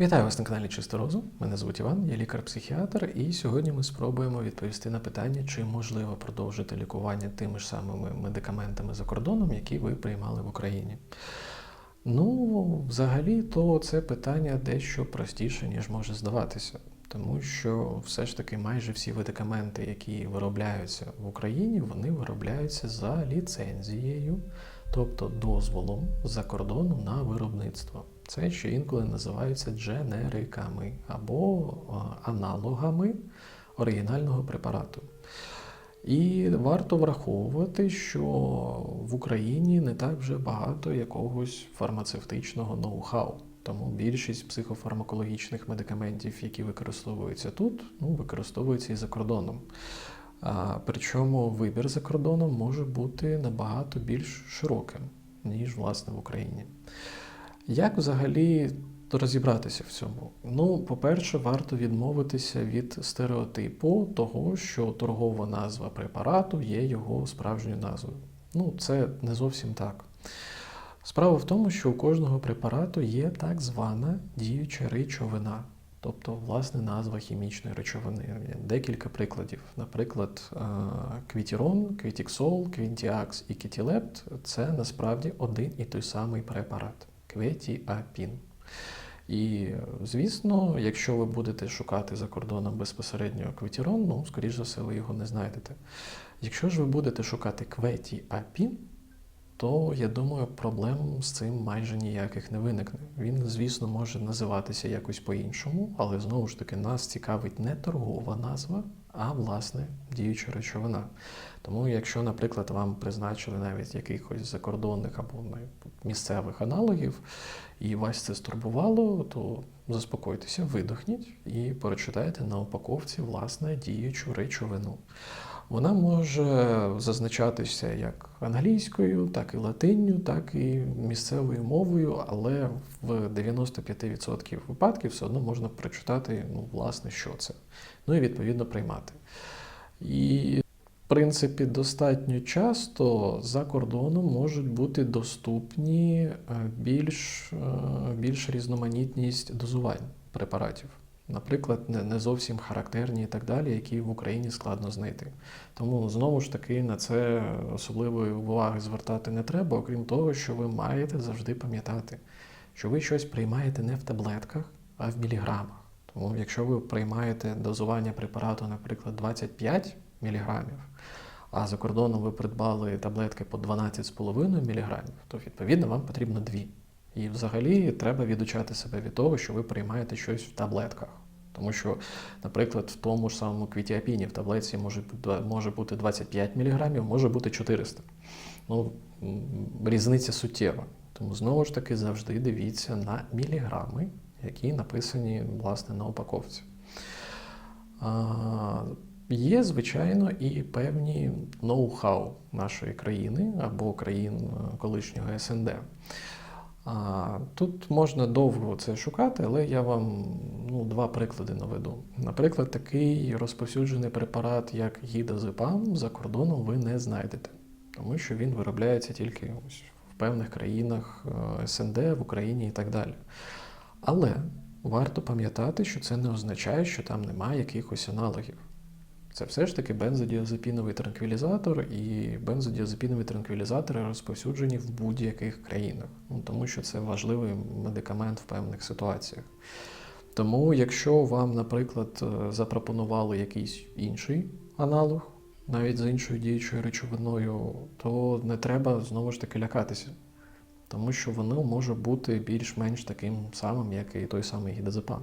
Вітаю вас на каналі Чисто Розум. Мене звуть Іван, я лікар-психіатр, і сьогодні ми спробуємо відповісти на питання, чи можливо продовжити лікування тими ж самими медикаментами за кордоном, які ви приймали в Україні. Ну, взагалі, то це питання дещо простіше, ніж може здаватися. Тому що все ж таки майже всі медикаменти, які виробляються в Україні, вони виробляються за ліцензією, тобто дозволом за кордону на виробництво. Це ще інколи називаються дженериками або аналогами оригінального препарату. І варто враховувати, що в Україні не так вже багато якогось фармацевтичного ноу-хау. Тому більшість психофармакологічних медикаментів, які використовуються тут, ну, використовуються і за кордоном. А, причому вибір за кордоном може бути набагато більш широким, ніж власне в Україні. Як взагалі розібратися в цьому? Ну, по-перше, варто відмовитися від стереотипу того, що торгова назва препарату є його справжньою назвою. Ну, це не зовсім так. Справа в тому, що у кожного препарату є так звана діюча речовина, тобто власне назва хімічної речовини. Декілька прикладів. Наприклад, е, квітірон, квітіксол, квінтіакс і кітілепт це насправді один і той самий препарат кветіапін. І, звісно, якщо ви будете шукати за кордоном безпосередньо кветірон, ну, скоріш за все, ви його не знайдете. Якщо ж ви будете шукати кветіапін, то я думаю, проблем з цим майже ніяких не виникне. Він, звісно, може називатися якось по-іншому, але знову ж таки нас цікавить не торгова назва, а власне діюча речовина. Тому, якщо, наприклад, вам призначили навіть якихось закордонних або місцевих аналогів, і вас це стурбувало, то заспокойтеся, видохніть і прочитайте на упаковці власне діючу речовину. Вона може зазначатися як англійською, так і латинню, так і місцевою мовою, але в 95% випадків все одно можна прочитати, ну, власне, що це. Ну і відповідно приймати. І, в принципі, достатньо часто за кордоном можуть бути доступні е, більш, е, більш різноманітність дозувань препаратів наприклад, не, зовсім характерні і так далі, які в Україні складно знайти. Тому знову ж таки на це особливої уваги звертати не треба, окрім того, що ви маєте завжди пам'ятати, що ви щось приймаєте не в таблетках, а в міліграмах. Тому, якщо ви приймаєте дозування препарату, наприклад, 25 міліграмів, а за кордоном ви придбали таблетки по 12,5 мг, то відповідно вам потрібно дві. І взагалі треба відучати себе від того, що ви приймаєте щось в таблетках. Тому що, наприклад, в тому ж самому квітіапіні в таблетці може, може бути 25 мг, може бути 400. Ну, Різниця суттєва. Тому знову ж таки завжди дивіться на міліграми, які написані власне на упаковці. А, Є, звичайно, і певні ноу-хау нашої країни або країн е, колишнього СНД. А, Тут можна довго це шукати, але я вам ну, два приклади наведу. Наприклад, такий розповсюджений препарат, як гідозепам, за кордоном ви не знайдете, тому що він виробляється тільки ось в певних країнах е, СНД, в Україні і так далі. Але варто пам'ятати, що це не означає, що там немає якихось аналогів. Це все ж таки бензодіазепіновий транквілізатор, і бензодіазепінові транквілізатори розповсюджені в будь-яких країнах, ну, тому що це важливий медикамент в певних ситуаціях. Тому, якщо вам, наприклад, е, запропонували якийсь інший аналог, навіть з іншою діючою речовиною, то не треба знову ж таки лякатися, тому що воно може бути більш-менш таким самим, як і той самий гідозепам.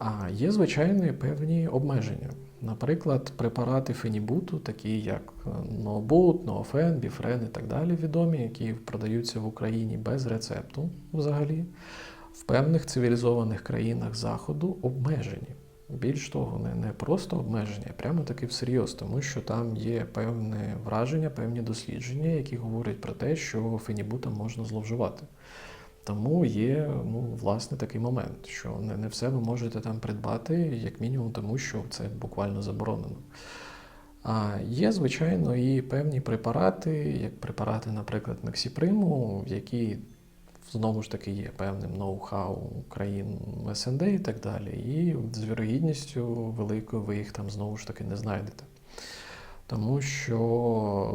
А є, звичайно, певні обмеження. Наприклад, препарати фенібуту, такі як Нообут, Ноофен, Біфрен і так далі, відомі, які продаються в Україні без рецепту взагалі, в певних цивілізованих країнах Заходу обмежені. Більш того, не, не просто обмеження, а прямо таки всерйоз, тому що там є певне враження, певні дослідження, які говорять про те, що фенібутом можна зловживати. Тому є ну, власне такий момент, що не не все ви можете там придбати, як мінімум, тому що це буквально заборонено. А є, звичайно, і певні препарати, як препарати, наприклад, Мексіприму, які знову ж таки є певним ноу-хау країн СНД і так далі. І з вірогідністю великою ви їх там знову ж таки не знайдете. Тому що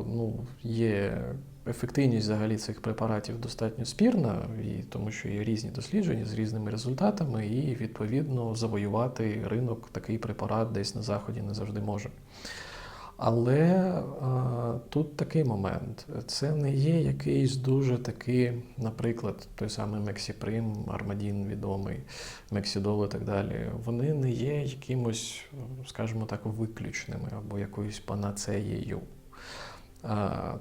ну, є ефективність взагалі цих препаратів достатньо спірна, і тому що є різні дослідження з різними результатами, і відповідно завоювати ринок такий препарат десь на заході не завжди може. Але а, тут такий момент. Це не є якийсь дуже такий, наприклад, той самий Мексіприм, Армадін відомий, Мексідол і так далі. Вони не є якимось, скажімо так, виключними або якоюсь панацеєю.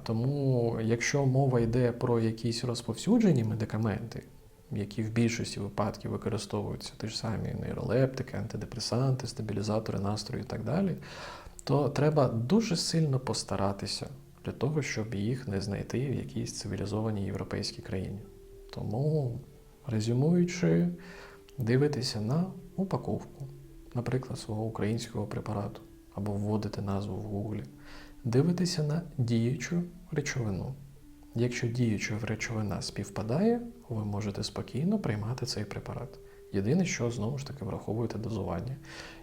Тому, якщо мова йде про якісь розповсюджені медикаменти, які в більшості випадків використовуються ті ж самі нейролептики, антидепресанти, стабілізатори настрою і так далі, то треба дуже сильно постаратися для того, щоб їх не знайти в якійсь цивілізованій європейській країні. Тому, резюмуючи, дивитися на упаковку, наприклад, свого українського препарату, або вводити назву в Гуглі, дивитися на діючу речовину. Якщо діюча речовина співпадає, ви можете спокійно приймати цей препарат. Єдине, що знову ж таки враховуєте дозування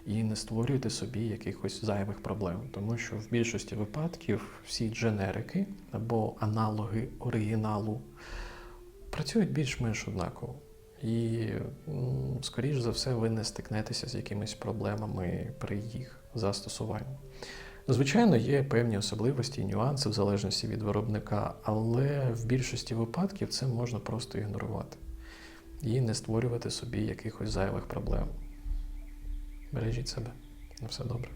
і не створюєте собі якихось зайвих проблем, тому що в більшості випадків всі дженерики або аналоги оригіналу працюють більш-менш однаково. І, скоріш за все, ви не стикнетеся з якимись проблемами при їх застосуванні. Звичайно, є певні особливості і нюанси в залежності від виробника, але в більшості випадків це можна просто ігнорувати і не створювати собі якихось зайвих проблем. Бережіть себе. На все добре.